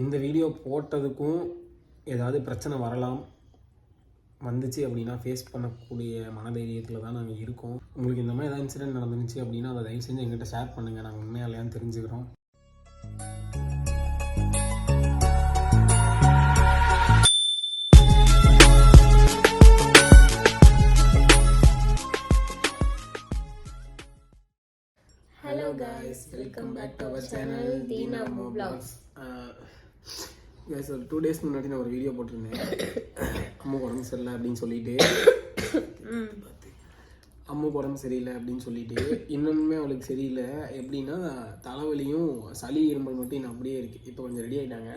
இந்த வீடியோ போட்டதுக்கும் ஏதாவது பிரச்சனை வரலாம் வந்துச்சு அப்படின்னா ஃபேஸ் பண்ணக்கூடிய மனதைரியத்தில் தான் நாங்கள் இருக்கோம். உங்களுக்கு இந்த மாதிரி ஏதாவது இன்சிடென்ட் நடந்துச்சு அப்படின்னா அதை தயவு செஞ்சு எங்கிட்ட ஷேர் பண்ணுங்கள் நாங்கள் உண்மையாக இல்லையான்னு தெரிஞ்சுக்கிறோம். Hello guys welcome back to our channel Deena மூ vlogs கைஸ் ஒரு டூ டேஸ் முன்னாடி நான் ஒரு வீடியோ போட்டிருந்தேன். அம்மாவுக்கு உடம்பு சரியில்லை அப்படின்னு சொல்லிட்டு. அம்மாவுக்கு உடம்பு சரியில்லை அப்படின்னு சொல்லிட்டு. இன்னொன்றுமே அவளுக்கு சரியில்லை. எப்படின்னா தலைவலியும் சளி இருமல் மட்டும் இன்னும் அப்படியே இருக்குது இப்போ கொஞ்சம் ரெடி ஆகிட்டாங்க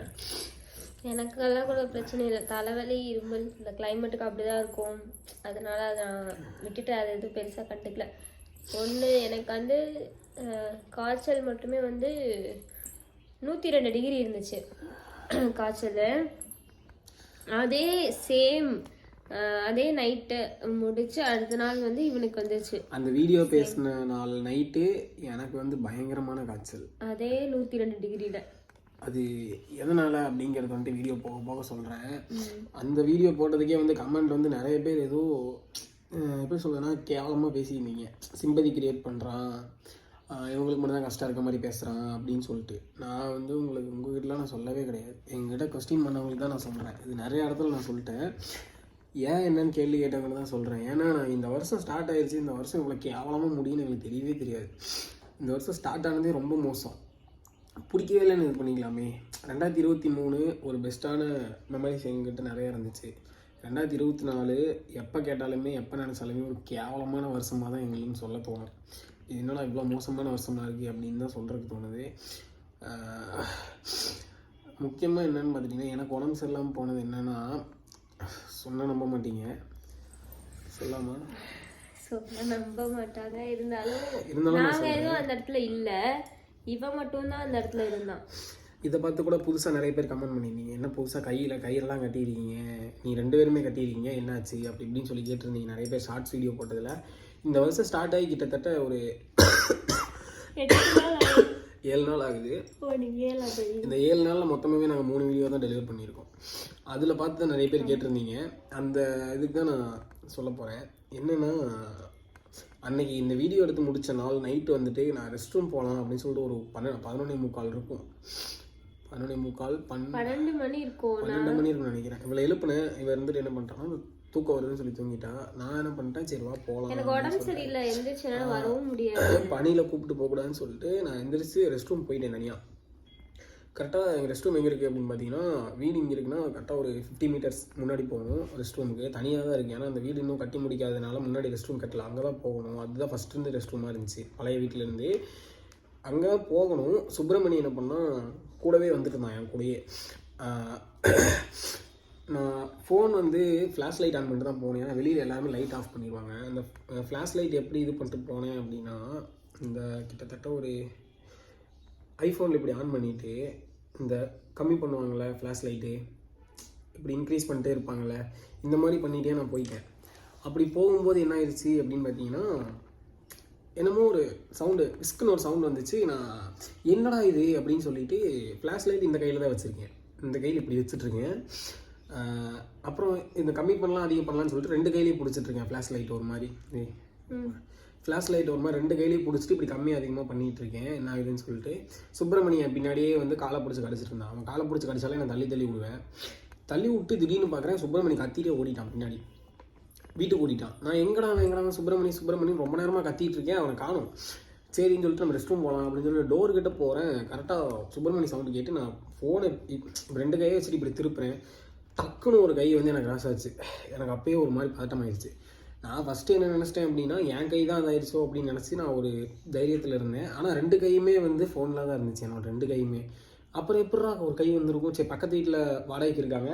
எனக்கெல்லாம் கூட பிரச்சனை இல்லை. தலைவலி இருமல் இந்த கிளைமேட்டுக்கு அப்படிதான் இருக்கும். அதனால அதை நான் விட்டுட்டு அதை எதுவும் பெருசாக கண்டுக்கல. ஒன்று எனக்கு வந்து காய்ச்சல் மட்டுமே வந்து நூற்றி ரெண்டு டிகிரி இருந்துச்சு. காய்ச்சல். அதே சேம் அதே நைட்டு முடிச்சு அடுத்த நாள் வந்து இவனுக்கு வந்துச்சு அந்த வீடியோ பேசின நாள் நைட்டு எனக்கு வந்து பயங்கரமான காய்ச்சல். அதே நூற்றி ரெண்டு டிகிரியில். அது எதனால் அப்படிங்கிறது வந்துட்டு வீடியோ போக போக சொல்கிறேன் அந்த வீடியோ போட்டதுக்கே வந்து கமெண்ட் வந்து நிறைய பேர் ஏதோ எப்படி சொல்றதுன்னா கேவலமாக பேசியிருந்தீங்க. சிம்பதி கிரியேட் பண்ணுறான் இவங்களுக்கு மட்டும் தான் கஷ்டம் இருக்க மாதிரி பேசுகிறான் அப்படின்னு சொல்லிட்டு. நான் வந்து உங்களுக்கு உங்கள் கிட்டலாம் நான் சொல்லவே கிடையாது. எங்கிட்ட கொஸ்டின் பண்ணவங்களுக்கு தான் நான் சொல்கிறேன் இது நிறைய இடத்துல நான் சொல்லிட்டேன். ஏன் என்னன்னு கேள்வி கேட்டவங்க தான் சொல்கிறேன் ஏன்னா நான் இந்த வருஷம் ஸ்டார்ட் ஆயிடுச்சு இந்த வருஷம் இவ்வளோ கேவலமாக முடியும்னு எனக்கு தெரியவே தெரியாது. இந்த வருஷம் ஸ்டார்ட் ஆனதே ரொம்ப மோசம். பிடிக்கவே இல்லைன்னு இது பண்ணிக்கலாமே. ரெண்டாயிரத்தி இருபத்தி மூணு ஒரு பெஸ்ட்டான மெமரிஸ் எங்கிட்ட நிறையா இருந்துச்சு. ரெண்டாயிரத்தி இருபத்தி நாலு எப்போ கேட்டாலுமே எப்போ நினச்சாலுமே ஒரு கேவலமான வருஷமாக தான் எங்களுக்கு சொல்ல தோணும். என்னடா இவ்வளோ மோசமான வருஷமாக இருக்குது அப்படின்னு தான் சொல்கிறதுக்கு தோணுது. முக்கியமாக என்னன்னு பார்த்துட்டிங்கன்னா எனக்கு உடம்பு சரியில்லாமல் போனது என்னென்னா சொன்னால் நம்ப மாட்டீங்க. சொல்லாமா? சொல்ல நம்ப மாட்டாங்க. இருந்தாலும் இருந்தாலும் நான் நாங்க எதுவும் அந்த இடத்துல இல்ல. இவன் மட்டும்தான் அந்த இடத்துல இருந்தான். இதை பார்த்து கூட புதுசாக நிறைய பேர் கமெண்ட் பண்ணியிருந்தீங்க. என்ன புதுசாக கையில் கயிறெல்லாம் கட்டியிருக்கீங்க. நீ ரெண்டு பேருமே கட்டியிருக்கீங்க. என்னாச்சு? அப்படி இப்படின்னு சொல்லி கேட்டிருந்தீங்க. நிறைய பேர் ஷார்ட்ஸ் வீடியோ போட்டதில். இந்த வருஷம் ஸ்டார்ட் ஆகி கிட்டத்தட்ட ஒரு. ஏழு நாள் ஆகுது. இந்த ஏழு நாளில் மொத்தமாகவே நாங்கள் மூணு வீடியோ தான் டெலிவர் பண்ணியிருக்கோம். அதில் பார்த்து தான் நிறைய பேர் கேட்டிருந்தீங்க. அந்த இதுக்கு தான் நான் சொல்ல போகிறேன் என்னென்னா அன்னைக்கு இந்த வீடியோ எடுத்து முடித்த நாள் நைட்டு வந்துட்டு நான் ரெஸ்ட் ரூம் போகலாம் அப்படின்னு சொல்லிட்டு ஒரு பன்ன பதினொன்னே முக்கால் இருக்கும். பதினொன்னே முக்கால் பன் பன்னெண்டு மணி இருக்கும். பன்னெண்டு மணி இருக்கும்னு நினைக்கிறேன். இவளை எழுப்புனேன். இவ இருந்துட்டு என்ன பண்ணிட்டான்னா தூக்கம் வருதுன்னு சொல்லி தூங்கிட்டா நான் என்ன பண்ணிட்டேன்? சரி வா போகலாம் எனக்கு உடம்பு சரியில்லை. எந்திரிச்சு என்னால வரவும் முடியாது. பனியில் கூப்பிட்டு போகக்கூடாதுன்னு சொல்லிட்டு நான் எந்திரிச்சு ரெஸ்ட் ரூம் போயிட்டேன் தனியாக கரெக்டாக எங்கள் ரெஸ்ட் ரூம் எங்கே இருக்குது அப்படின்னு பார்த்தீங்கன்னா வீடு இங்கே இருக்குன்னா கரெக்டாக ஒரு ஃபிஃப்டி மீட்டர்ஸ் முன்னாடி போகணும் ரெஸ்ட் ரூமுக்கு தனியாக தான் இருக்குது ஏன்னா அந்த வீடு இன்னும் கட்டி முடிக்காதனால முன்னாடி ரெஸ்ட் ரூம் கட்டல. அங்கே தான் போகணும். அதுதான் ஃபஸ்ட்டு இருந்து ரெஸ்ட் ரூமாக இருந்துச்சு. பழைய வீட்டிலேருந்து அங்கே தான் போகணும். சுப்பிரமணி என்ன பண்ணால் கூடவே வந்துட்டு இருந்தான் என் கூடயே. நான் ஃபோன் வந்து ஃப்ளாஷ் லைட் ஆன் பண்ணிட்டு தான் போனேன். ஏன்னா வெளியில் எல்லாருமே லைட் ஆஃப் பண்ணிடுவாங்க. அந்த ஃப்ளாஷ் லைட் எப்படி இது பண்ணிட்டு போனேன் அப்படின்னா இந்த கிட்டத்தட்ட ஒரு ஐஃபோனில் இப்படி ஆன் பண்ணிவிட்டு இந்த கம்மி பண்ணுவாங்கள்ல ஃப்ளாஷ் லைட்டு இப்படி இன்க்ரீஸ் பண்ணிட்டே இருப்பாங்கள்ல இந்த மாதிரி பண்ணிகிட்டே நான் போயிட்டேன். அப்படி போகும்போது என்ன ஆயிடுச்சு அப்படின்னு பார்த்தீங்கன்னா என்னமோ ஒரு சவுண்டு விஸ்க்குன்னு ஒரு சவுண்டு வந்துச்சு. நான் என்னடா இது அப்படின்னு சொல்லிட்டு ஃப்ளாஷ் லைட் இந்த கையில் தான் வச்சுருக்கேன். இந்த கையில் இப்படி வச்சுட்ருக்கேன் அப்புறம் இந்த கம்மி பண்ணலாம் அதிகம் பண்ணலாம்னு சொல்லிட்டு ரெண்டு கையிலையும் பிடிச்சிட்ருக்கேன் ஃப்ளாஷ் லைட் ஒரு மாதிரி. ஃப்ளாஷ் லைட் ஒரு மாதிரி ரெண்டு கையிலையும் பிடிச்சிட்டு இப்படி கம்மி அதிகமாக பண்ணிட்டு இருக்கேன். என்ன ஆகுதுன்னு சொல்லிட்டு சுப்பிரமணியன் பின்னாடியே வந்து காலை பிடிச்சி கடிச்சிட்டு இருந்தான். அவன் காலை பிடிச்சி கடிச்சாலே நான் தள்ளி தள்ளி விடுவேன். தள்ளி விட்டு திடீர்னு பார்க்குறேன் சுப்பிரமணி கத்திட்டே ஓடிட்டான் பின்னாடி. வீட்டுக்கு ஓடிட்டான். நான் எங்கடா அவன் எங்கடா சுப்பிரமணி சுப்பிரமணி ரொம்ப நேரமாக கத்திட்டு இருக்கேன். அவனை காணும். சரின்னு சொல்லிட்டு நம்ம ரெஸ்ட் ரூம் போகலாம் அப்படின்னு சொல்லி டோர் கிட்ட போகிறேன் கரெக்டாக சுப்பிரமணி சவுண்டு கேட்டு நான் ஃபோனை ரெண்டு கையை வச்சுட்டு இப்படி திருப்புறேன். டக்குன்னு ஒரு கை வந்து எனக்கு ராஸ் ஆச்சு. எனக்கு அப்பயே ஒரு மாதிரி பதட்டம் ஆயிடுச்சு. நான் ஃபஸ்ட்டு என்ன நினச்சிட்டேன் அப்படின்னா என் கை தான் இதாயிருச்சோ அப்படின்னு நினச்சி நான் ஒரு தைரியத்தில் இருந்தேன். ஆனால் ரெண்டு கையுமே வந்து ஃபோனில் தான் இருந்துச்சு என்னோட ரெண்டு கையுமே. அப்புறம் எப்படா ஒரு கை வந்திருக்கும்? சரி பக்கத்து வீட்டில் வாடகைக்கு இருக்காங்க.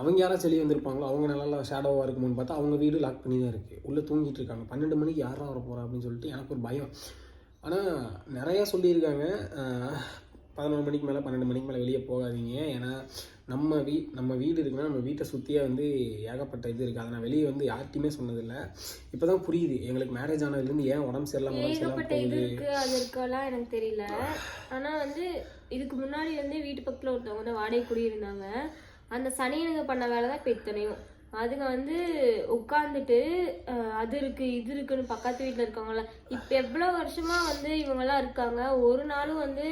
அவங்க யாராவது செளி வந்திருப்பாங்களோ? அவங்க நல்லா ஷேடோவாக இருக்குமோன்னு பார்த்தா அவங்க வீடு லாக் பண்ணி தான் இருக்குது உள்ளே தூங்கிட்டு இருக்காங்க. பன்னெண்டு மணிக்கு யாரா வர போகிறா அப்படின்னு சொல்லிட்டு எனக்கு ஒரு பயம். ஆனால் நிறையா சொல்லியிருக்காங்க. பதினொரு மணிக்கு மேலே பன்னெண்டு மணிக்கு மேலே வெளியே போகாதீங்க. ஏன்னா நம்ம வீ நம்ம வீடு இருக்குன்னா நம்ம வீட்டை சுற்றியே வந்து ஏகப்பட்ட இது இருக்குது அதை நான் வெளியே வந்து யார்கிட்டையுமே சொன்னதில்லை. இப்போ தான் புரியுது. எங்களுக்கு மேரேஜ் ஆனதுலேருந்து ஏன் உடம்பு சரியில்லாம உடம்பு சரியில்லாம இது இருக்கு அது இருக்கலாம் எனக்கு தெரியல. ஆனா வந்து இதுக்கு முன்னாடி வந்து வீட்டு பக்கத்துல ஒருத்தவங்க வந்து வாடகை குடியிருந்தாங்க. அந்த சனியனுங்க பண்ண வேலை தான் இப்போ இத்தனையும். அதுங்க வந்து உட்காந்துட்டு அது இருக்கு இது இருக்குன்னு பக்கத்து வீட்டில் இருக்கவங்கள இப்போ எவ்வளோ வருஷமா வந்து இவங்கெல்லாம் இருக்காங்க? ஒரு நாளும் வந்து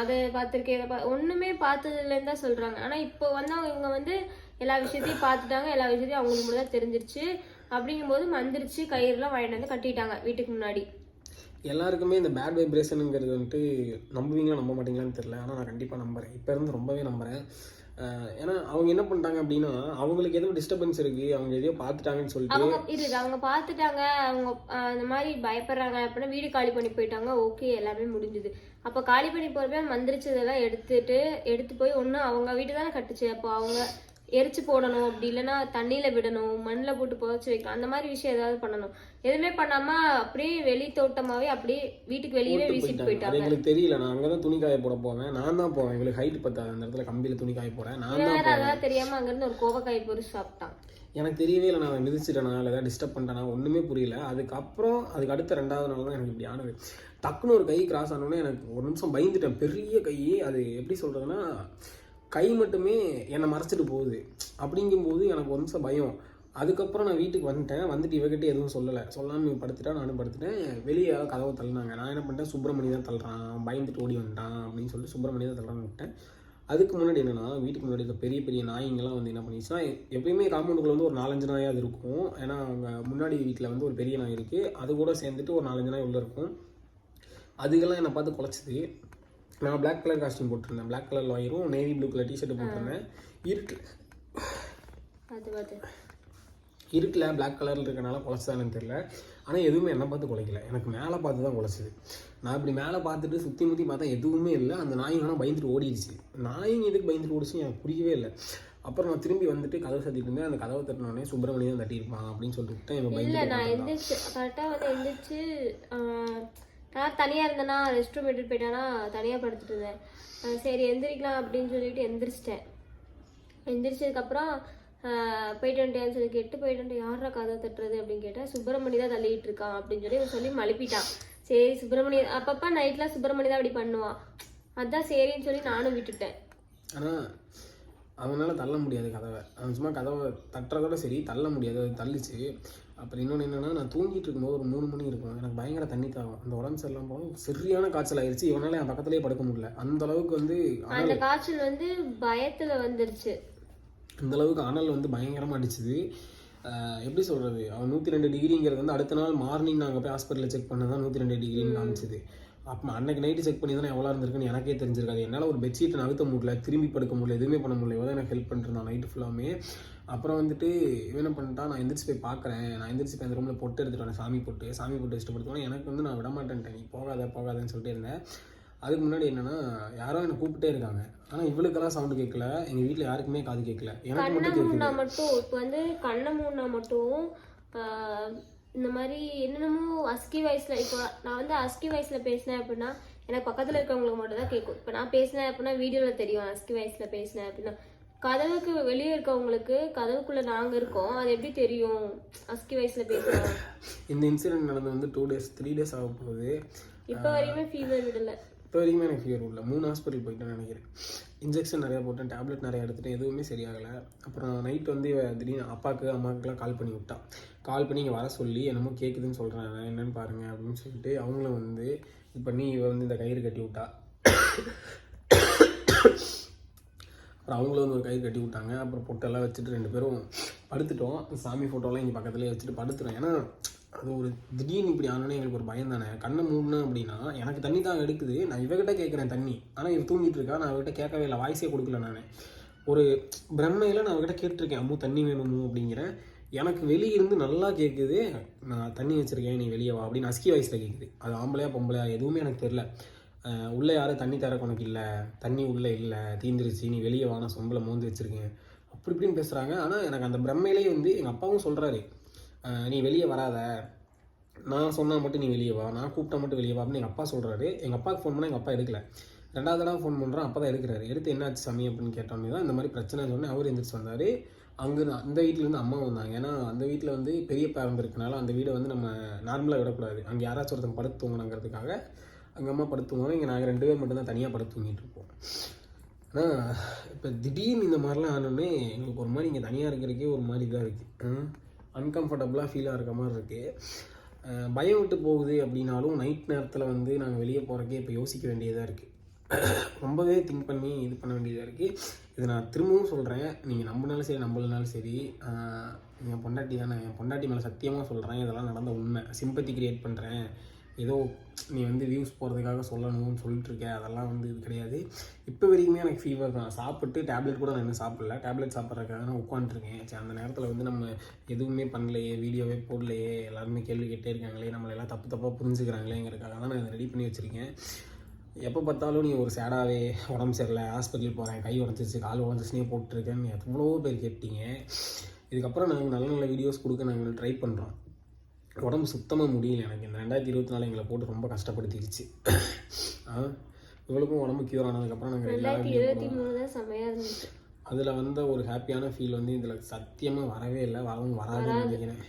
அதை பார்த்துருக்கேன் இதை ஒன்றுமே பார்த்ததுலேருந்து தான் சொல்கிறாங்க ஆனால் இப்போ வந்து அவங்க இவங்க வந்து எல்லா விஷயத்தையும் பார்த்துட்டாங்க எல்லா விஷயத்தையும் அவங்களுக்கு மட்டும் தான் தெரிஞ்சிருச்சு. அப்படிங்கும்போது மந்திரிச்சு கயிறுலாம் வாங்கிட்டு வந்து கட்டிட்டாங்க வீட்டுக்கு முன்னாடி. எல்லாருக்குமே இந்த பேட் வைப்ரேஷனுங்கிறது வந்துட்டு நம்புவீங்களா நம்ப மாட்டீங்களான்னு தெரில ஆனால் நான் கண்டிப்பாக நம்புறேன். இப்போ இருந்து ரொம்பவே நம்புறேன். அஹ் ஏன்னா அவங்க என்ன பண்ணிட்டாங்க அப்படின்னா அவங்களுக்கு எதுவும் டிஸ்டர்பன்ஸ் இருக்குது அவங்க எதையோ பார்த்துட்டாங்கன்னு சொல்லிட்டு அவங்க அவங்க பார்த்துட்டாங்க. அவங்க இந்த மாதிரி பயப்படுறாங்க அப்படின்னா வீடு காலி பண்ணி போயிட்டாங்க. ஓகே எல்லாமே முடிஞ்சுது. அப்போ காலி பண்ணி போறப்ப மந்திரிச்சதெல்லாம் எடுத்துட்டு எடுத்து போய் ஒன்று அவங்க வீட்டு தானே கட்டுச்சு. அப்போ அவங்க எரிச்சு போடணும். அப்படி இல்லைன்னா தண்ணியில விடணும். மண்ணில் போட்டு புதைச்சி வைக்கணும். அந்த மாதிரி விஷயம் ஏதாவது பண்ணணும். எதுவுமே பண்ணாம அப்படியே வெளி தோட்டமாவே அப்படியே வீட்டுக்கு வெளியவே வீசிட்டு போயிட்டாங்க. எங்களுக்கு தெரியல. நான் அங்கே தான் துணி காய போட போவேன். நான் தான் போவேன். எங்களுக்கு ஹைட் பத்தாது. அந்த இடத்துல கம்பியில் துணி காய போகிறேன் நான் வேற அதாவது தெரியாம அங்கிருந்து ஒரு கோவக்காய் பொறிச்சு சாப்பிட்டான். எனக்கு தெரியவே இல்லை நான் மிதிச்சிட்டேனா இல்லை ஏதாவது டிஸ்டர்ப் பண்ணிட்டேனா ஒன்றுமே புரியல. அதுக்கப்புறம் அதுக்கு அடுத்த ரெண்டாவது நாள் தான் எனக்கு இப்படி ஆனது. டக்குன்னு ஒரு கை கிராஸ் ஆனோடனே எனக்கு ஒரு நிமிஷம் பயந்துட்டேன். பெரிய கை அது எப்படி சொல்கிறதுனா கை மட்டுமே என்னை மறைச்சிட்டு போகுது. அப்படிங்கும்போது எனக்கு ஒரு நிமிஷம் பயம். அதுக்கப்புறம் நான் வீட்டுக்கு வந்துட்டேன். வந்துட்டு இவகிட்ட எதுவும் சொல்லலை. சொல்லாமல் படுத்துட்டா நானும் படுத்துட்டேன். வெளியே கதவை தள்ளினாங்க. நான் என்ன பண்ணிட்டேன்? சுப்பிரமணி தான் தள்ளுறான். பயந்துட்டு ஓடி வந்துட்டான் அப்படின்னு சொல்லிட்டு சுப்பிரமணி தான் தள்ளுறான்னு விட்டேன். அதுக்கு முன்னாடி என்னன்னா வீட்டுக்கு முன்னாடி இந்த பெரிய பெரிய நாய்ங்கெல்லாம் வந்து என்ன பண்ணிச்சுன்னா எப்பயுமே காம்பவுண்டுக்குள்ள வந்து ஒரு நாலஞ்சு நாயாவது இருக்கும். ஏன்னா அவங்க முன்னாடி வீட்டில் வந்து ஒரு பெரிய நாய் இருக்குது அது கூட சேர்ந்துட்டு ஒரு நாலஞ்சு நாய் உள்ளே இருக்கும். அதுக்கெல்லாம் என்னை பார்த்து குலைச்சிது நான் Black கலர் காஸ்டியூம் போட்டிருந்தேன். Black கலர் லாயரும் நேவி ப்ளூ கலர் டிஷர்ட் போட்டிருந்தேன். பார்த்து இருட்டில் Black கலரில் இருக்கனால குலைச்சதானு தெரியல. ஆனால் எதுவுமே என்னை பார்த்து குலைக்கல. எனக்கு மேலே பார்த்து தான் குலைச்சிது நான் இப்படி மேலே பார்த்துட்டு சுற்றி முற்றி பார்த்தா எதுவுமே இல்லை. அந்த நாய் ஆனால் பயந்துட்டு ஓடிடுச்சு. நாய்ங்க எதுக்கு பயந்துட்டு ஓடிச்சு எனக்கு புரியவே இல்லை. அப்புறம் நான் திரும்பி வந்துட்டு கதவை தட்டிட்டு இருந்தேன். அந்த கதவை தட்டினோடனே சுப்பிரமணி தான் தட்டியிருப்பான் அப்படின்னு சொல்லிட்டு இவன் இல்ல பயந்துட்டு நான். எந்திரிச்சு கரெக்டா வந்து எந்திரிச்சு நான் தனியா இருந்தேனா ரெஸ்ட் ரூம் எடுத்துட்டு போயிட்டானா. தனியா படுத்துட்டு இருந்தேன். சரி எந்திரிக்கலாம் அப்படின்னு சொல்லிட்டு எந்திரிச்சிட்டேன். எந்திரிச்சதுக்கப்புறம் போயிட்டு வந்துட்டேன்னு சொல்லி கேட்டு போயிட்டு வந்துட்டு யாரா கதை தட்டுறது அப்படின்னு கேட்டேன் சுப்பிரமணி தான் தள்ளிட்டு இருக்கான் அப்படின்னு சொல்லி சொல்லி மழுப்பிட்டான். சரி சுப்பிரமணி அப்பப்ப நைட்ல சுப்பிரமணி தான் அப்படி பண்ணுவான். அதான் சரின்னு சொல்லி நானும் விட்டுட்டேன். ஆனால் அவனால தள்ள முடியாது கதவை. அவன் சும்மா கதவை தட்டுறதோட சரி தள்ள முடியாது. அது தள்ளிச்சு. அப்புறம் இன்னொன்று என்னென்னா நான் தூங்கிட்டு இருக்கும்போது ஒரு மூணு மணி இருக்கும். எனக்கு பயங்கர தண்ணி தாகும் அந்த உடம்பு சரியில்லாம போகும் சரியான காய்ச்சல் ஆயிடுச்சு இவனால என் பக்கத்துலேயே படுக்க முடியல. அந்த அளவுக்கு வந்து அந்த காய்ச்சல் வந்து பயத்துல வந்துருச்சு. அந்த அளவுக்கு அனல் வந்து பயங்கரமாக அடிச்சுது. எப்படி சொல்கிறது அவன் நூற்றி ரெண்டு டிகிரிங்கிறது வந்து அடுத்த நாள் மார்னிங் நாங்கள் போய் ஹாஸ்பிட்டலில் செக் பண்ண தான் நூற்றி ரெண்டு டிகிரின்னு காமிச்சிது. அப்போ அன்னைக்கு நைட்டு செக் பண்ணி தானே எவ்வளோ இருந்திருக்குன்னு எனக்கே தெரிஞ்சிருக்காது என்னால் ஒரு பெட்ஷீட்டை நகர்த்த முடியல திரும்பி படுக்க முடியல எதுவுமே பண்ண முடியல. எவ்வளோ தான் எனக்கு ஹெல்ப் பண்ணிருந்தான் நைட்டு ஃபுல்லாமே அப்புறம் வந்துட்டு என்ன பண்ணிட்டா நான் எந்திரிச்சு போய் பார்க்குறேன் நான் எந்திரிச்சு போய் அந்த ரூமில் பொட்டு எடுத்துகிட்டு வரேன் சாமி பொட்டு. சாமி பொட்டு இஷ்டப்படுத்தோன்னா எனக்கு வந்து நான் விட மாட்டேன்ட்டேன் நீ போகாத போகாதன்னு சொல்லிட்டு இருந்தேன். அதுக்கு முன்னாடி என்னன்னா யாரோ என்னை கூப்பிட்டே இருக்காங்க. ஆனால் இவளுக்கெல்லாம் சவுண்டு கேட்கல எங்கள் வீட்டில் யாருக்குமே காது கேட்கல எனக்கு கண்ணை மட்டும் கேட்குது மூடினா மட்டும் இப்போ வந்து கண்ணை மூடினா மட்டும் ஆஹ், இந்த மாதிரி என்னென்னமோ அஸ்கி வயசுல இப்போ நான் வந்து அஸ்கி வயசுல பேசினேன் அப்படின்னா எனக்கு பக்கத்துல இருக்கவங்களுக்கு மட்டும் தான் கேட்கும் இப்போ நான் பேசினேன் அப்படின்னா வீடியோல தெரியும் அஸ்கி வயசுல பேசினேன் அப்படின்னா. கதவுக்கு வெளியே இருக்கவங்களுக்கு கதவுக்குள்ள நாங்க இருக்கோம். அது எப்படி தெரியும்? அஸ்கி வயசுல பேசுறோம் இந்த இன்சிடென்ட் நடந்து வந்து டூ டேஸ் த்ரீ டேஸ் ஆக போகுது. இப்போ வரையுமே ஃபீவர் விடல. இப்போ வரைக்குமே எனக்கு ஃபியர் இல்லை மூணு ஹாஸ்பிட்டல் போயிட்டேன்னு நினைக்கிறேன். இன்ஜெக்ஷன் நிறையா போட்டேன் டேப்லெட் நிறையா எடுத்துகிட்டு எதுவுமே சரியாகலை. அப்புறம் நைட் வந்து திடீர்னு அப்பாவுக்கு அம்மாவுக்குலாம் கால் பண்ணி விட்டான். கால் பண்ணி இங்கே வர சொல்லி என்னமோ கேட்குதுன்னு சொல்கிறாங்க என்னன்னு பாருங்க அப்படின்னு சொல்லிட்டு அவங்களும் வந்து இது பண்ணி இவ வந்து இந்த கயிறு கட்டி விட்டா. அப்புறம் அவங்களும் வந்து ஒரு கயிறு கட்டி விட்டாங்க. அப்புறம் பொட்டெல்லாம் வச்சுட்டு ரெண்டு பேரும் படுத்துட்டோம். சாமி ஃபோட்டோலாம் இங்கே பக்கத்துலேயே வச்சுட்டு படுத்துட்டோம் ஏன்னா அது ஒரு திடீர்னு இப்படி ஆனோன்னே எங்களுக்கு ஒரு பயம் தானே. கண்ணை மூடினேன் அப்படின்னா எனக்கு தண்ணி தான் எடுக்குது. நான் இவகிட்ட கேட்குறேன் தண்ணி. ஆனால் இவ தூங்கிட்டு இருக்கா. நான் அவகிட்ட கேட்கவே இல்லை. வாய்ஸே கொடுக்கல நான். ஒரு பிரம்மையில் நான் அவகிட்ட கேட்டிருக்கேன் அம்மு தண்ணி வேணுமோ அப்படிங்கிறேன் எனக்கு வெளியே இருந்து நல்லா கேட்குது நான் தண்ணி வச்சுருக்கேன் நீ வெளியே வா அப்படின்னு அஸ்கி வாய்ஸில் கேட்குது அது ஆம்பளையா பொம்பளையா எதுவுமே எனக்கு தெரில உள்ளே யாரும் தண்ணி தர உனக்கு இல்லை. தண்ணி உள்ளே இல்லை. தீந்துருச்சு. நீ வெளியே வா. நான் சொம்பளை மோந்து வச்சிருக்கேன். அப்படி இப்படின்னு பேசுகிறாங்க ஆனால் எனக்கு அந்த பிரம்மையிலே வந்து எங்கள் அப்பாவும் சொல்கிறாரு நீ வெளியே வராத. நான் சொன்னால் மட்டும் நீ வெளியே வா. நான் கூப்பிட்டா மட்டும் வெளியே வா அப்படின்னு எங்கள் அப்பா சொல்கிறாரு எங்கள் அப்பாவுக்கு ஃபோன் பண்ணால் எங்கள் அப்பா எடுக்கல. ரெண்டாவது தடவை ஃபோன் பண்ணுறோம் அப்போ தான் எடுக்கிறாரு. எடுத்து என்னாச்சு சாமி அப்படின்னு கேட்டோன்னே தான் இந்த மாதிரி பிரச்சனை சொன்னேன். அவர் எந்திரிச்சு வந்தார். அங்கே அந்த வீட்டிலேருந்து அம்மா வந்தாங்க. ஏன்னா அந்த வீட்டில் வந்து பெரிய பேரம்பு இருக்கனால அந்த வீடை வந்து நம்ம நார்மலாக விடக்கூடாது. அங்கே யாராச்சும் ஒருத்தன் படுத்து தூங்கணுங்கிறதுக்காக அங்கே அம்மா படுத்து தூங்குவோம் இங்கே நாங்கள் ரெண்டு பேர் மட்டும் தான் தனியாக படுத்து தூங்கிட்டு இருப்போம். ஆனால் இப்போ திடீர்னு இந்த மாதிரிலாம் ஆனோடனே எங்களுக்கு ஒரு மாதிரி இங்கே தனியாக இருக்கிறதுக்கே ஒரு மாதிரி இதாக இருக்குது அன்கம்ஃபர்டபுளாக ஃபீலாக இருக்க மாதிரி இருக்குது பயம் விட்டு போகுது அப்படின்னாலும் நைட் நேரத்தில் வந்து நாங்கள் வெளியே போகிறக்கே இப்போ யோசிக்க வேண்டியதாக இருக்குது ரொம்பவே திங்க் பண்ணி இது பண்ண வேண்டியதாக இருக்குது இதை நான் திரும்பவும் சொல்கிறேன் நீங்கள் நம்பினாலும் சரி நம்பலனாலும் சரி என் பொண்டாட்டி தானே என் பொண்டாட்டி மேலே சத்தியமாக சொல்கிறேன் இதெல்லாம் நடந்த உண்மை. சிம்பத்தி கிரியேட் பண்ணுறேன் ஏதோ நீ வந்து வியூஸ் போகிறதுக்காக சொல்லணும்னு சொல்லிட்டு இருக்க அதெல்லாம் வந்து இது கிடையாது. இப்போ வரைக்குமே எனக்கு ஃபீவர் தான். சாப்பிட்டு டேப்லெட் கூட நான் இன்னும் சாப்பிடல. டேப்லெட் சாப்பிட்றதுக்காக நான் உட்காந்துருக்கேன் சரி அந்த நேரத்தில் வந்து நம்ம எதுவுமே பண்ணலையே வீடியோவே போடலையே எல்லாருமே கேள்வி கேட்டே இருக்காங்களே நம்மளை எல்லாம் தப்பு தப்பாக புரிஞ்சுக்கிறாங்களேங்கிறதுக்காக தான் நான் இதை ரெடி பண்ணி வச்சுருக்கேன். எப்போ பார்த்தாலும் நீ ஒரு சேடாகவே உடம்பு சரியில்லை ஹாஸ்பிட்டல் போகிறேன் கை உடஞ்சிச்சு கால் உடஞ்சிச்சுனே போட்டுருக்கேன்னு எவ்வளோ பேர் கேட்டீங்க. இதுக்கப்புறம் நாங்கள் நல்ல நல்ல வீடியோஸ் கொடுக்க நாங்கள் ட்ரை பண்ணுறோம் உடம்பு சுத்தமாக முடியல எனக்கு. இந்த ரெண்டாயிரத்தி இருபத்தி நாலு எங்களை போட்டு ரொம்ப கஷ்டப்படுத்திடுச்சு இவளுக்கும் உடம்பு க்யூர் ஆனதுக்கப்புறம் நாங்கள் இருந்துச்சு. அதில் வந்த ஒரு ஹாப்பியான ஃபீல் வந்து இதில் சத்தியமாக வரவே இல்லை. வரவும் வராதுன்னு நினைக்கிறேன்.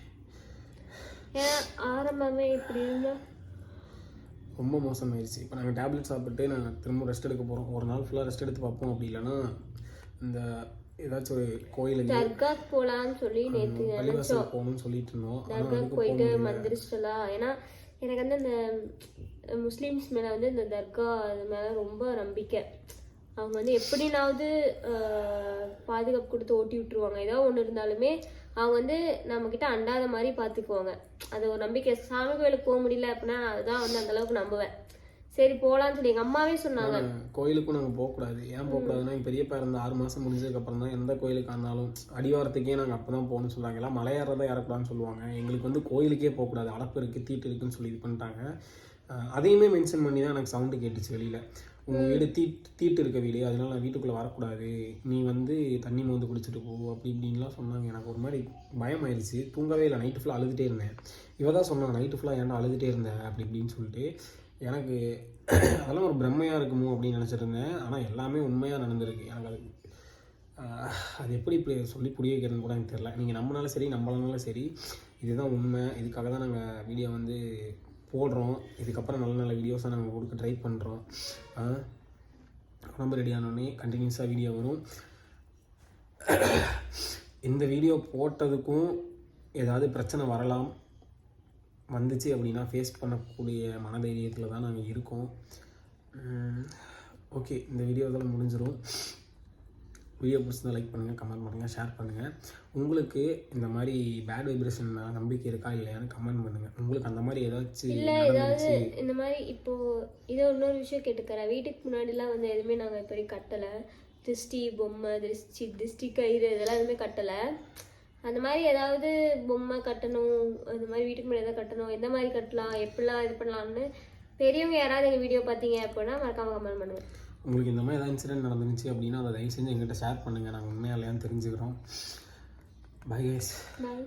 ஏன்னா ஆரம்பமே இப்படி இருந்தால் ரொம்ப மோசமாயிருச்சு. இப்போ நாங்கள் டேப்லெட் சாப்பிட்டு நாங்கள் திரும்ப ரெஸ்ட் எடுக்க போகிறோம் ஒரு நாள் ஃபுல்லாக ரெஸ்ட் எடுத்து பார்ப்போம். அப்படி இல்லைன்னா இந்த ஏதாச்சும் ஒரு கோயிலுக்கு தர்காக்கு போகலான்னு சொல்லி நேற்று பள்ளிவாசல் போகணும்னு சொல்லிட்டு இருந்தோம் தர்காக்கு போயிட்டு மந்திரிச்சிட்டலாம் ஏன்னா எனக்கு வந்து அந்த முஸ்லீம்ஸ் மேலே வந்து இந்த தர்கா அது மேலே ரொம்ப நம்பிக்கை. அவங்க வந்து எப்படினாவது பாதுகாப்பு கொடுத்து ஓட்டி விட்டுருவாங்க. ஏதோ ஒன்று இருந்தாலுமே அவங்க வந்து நம்மக்கிட்ட அண்டாத மாதிரி பார்த்துக்குவாங்க அது ஒரு நம்பிக்கை. சாமி கோயிலுக்கு போக முடியல அப்படின்னா அதுதான் வந்து அந்த அளவுக்கு நம்புவேன். சரி போகலான்னு சொல்லி எங்கள் அம்மாவே சொன்னாங்க. கோயிலுக்கும் நாங்கள் போகக்கூடாது. ஏன் போகக்கூடாதுன்னா எங்கள் பெரியப்பா இருந்த ஆறு மாதம் முடிஞ்சதுக்கப்புறம் தான் எந்த கோயிலுக்கு இருந்தாலும் அடிவாரத்துக்கே நாங்கள் அப்போ தான் போகணும்னு சொல்கிறாங்க எல்லாம் மலையாறதா ஏறக்கூடாதுன்னு சொல்லுவாங்க. எங்களுக்கு வந்து கோயிலுக்கே போகக்கூடாது. அடப்பு இருக்குது தீட்டு இருக்குன்னு சொல்லி இது பண்ணிட்டாங்க. அதையுமே மென்ஷன் பண்ணி தான் எனக்கு சவுண்டு கேட்டுச்சு வெளியில். உங்கள் வீடு தீட் தீட்டு இருக்க வீடு அதனால நான் வீட்டுக்குள்ளே வரக்கூடாது. நீ வந்து தண்ணி மோந்து குடிச்சிட்டு போ அப்படி இப்படின்லாம் சொன்னாங்க. எனக்கு ஒரு மாதிரி பயம் ஆயிடுச்சு தூங்கவே இல்லை. நைட்டு ஃபுல்லாக அழுதுகிட்டே இருந்தேன். இவ தான் சொன்னாங்க நைட்டு ஃபுல்லாக ஏன்டா அழுதுகிட்டே இருந்தேன் அப்படி இப்படின்னு சொல்லிட்டு. எனக்கு அதெல்லாம் ஒரு பிரம்மையாக இருக்குமோ அப்படின்னு நினச்சிட்டு இருந்தேன் ஆனால் எல்லாமே உண்மையாக நடந்திருக்கு. எனக்கு அது அது எப்படி இப்படி சொல்லி புரிய வைக்கிறதுன்னு கூட எனக்கு தெரில நீங்கள் நம்பினாலும் சரி நம்மளாலும் சரி இதுதான் உண்மை. இதுக்காக தான் நாங்கள் வீடியோ வந்து போடுறோம். இதுக்கப்புறம் நல்ல நல்ல வீடியோஸாக நாங்கள் கொடுக்க ட்ரை பண்ணுறோம் உடம்பு ரெடியானோடனே கண்டினியூஸாக வீடியோ வரும். இந்த வீடியோ போட்டதுக்கும் ஏதாவது பிரச்சனை வரலாம். வந்துச்சு அப்படின்னா ஃபேஸ் பண்ணக்கூடிய மனதைரியத்தில் தான் நாங்கள் இருக்கோம். ஓகே இந்த வீடியோ இதெல்லாம் முடிஞ்சிடும் வீடியோ பிடிச்சதை லைக் பண்ணுங்கள் கமெண்ட் பண்ணுங்கள் ஷேர் பண்ணுங்கள் உங்களுக்கு இந்த மாதிரி பேட் வைப்ரேஷன் மேலே நம்பிக்கை இருக்கா இல்லையான்னு கமெண்ட் பண்ணுங்கள் உங்களுக்கு அந்த மாதிரி ஏதாச்சும் இல்லை ஏதாவது இந்த மாதிரி இப்போ இதை இன்னொரு விஷயம் கேட்டுக்கிறேன். வீட்டுக்கு முன்னாடிலாம் வந்து எதுவுமே நாங்கள் இப்படி கட்டலை. திருஷ்டி பொம்மை திருஷ்டி திருஷ்டி கயிறு இதெல்லாம் எதுவுமே கட்டலை. அந்த மாதிரி ஏதாவது பொம்மை கட்டணும் அந்த மாதிரி வீட்டுக்கு முன்னாடி ஏதாவது கட்டணும் எந்த மாதிரி கட்டலாம் எப்படிலாம் இது பண்ணலாம்னு பெரியவங்க யாராவது எங்கள் வீடியோ பார்த்தீங்க அப்படின்னா மறக்காம கமெண்ட் பண்ணுங்க. உங்களுக்கு இந்த மாதிரி ஏதாவது இன்சிடென்ட் நடந்துச்சு அப்படின்னா அதை தயவு செஞ்சு எங்கிட்ட ஷேர் பண்ணுங்கள் நாங்கள் உண்மையாக இல்லையான்னு தெரிஞ்சுக்கிறோம். Bye guys bye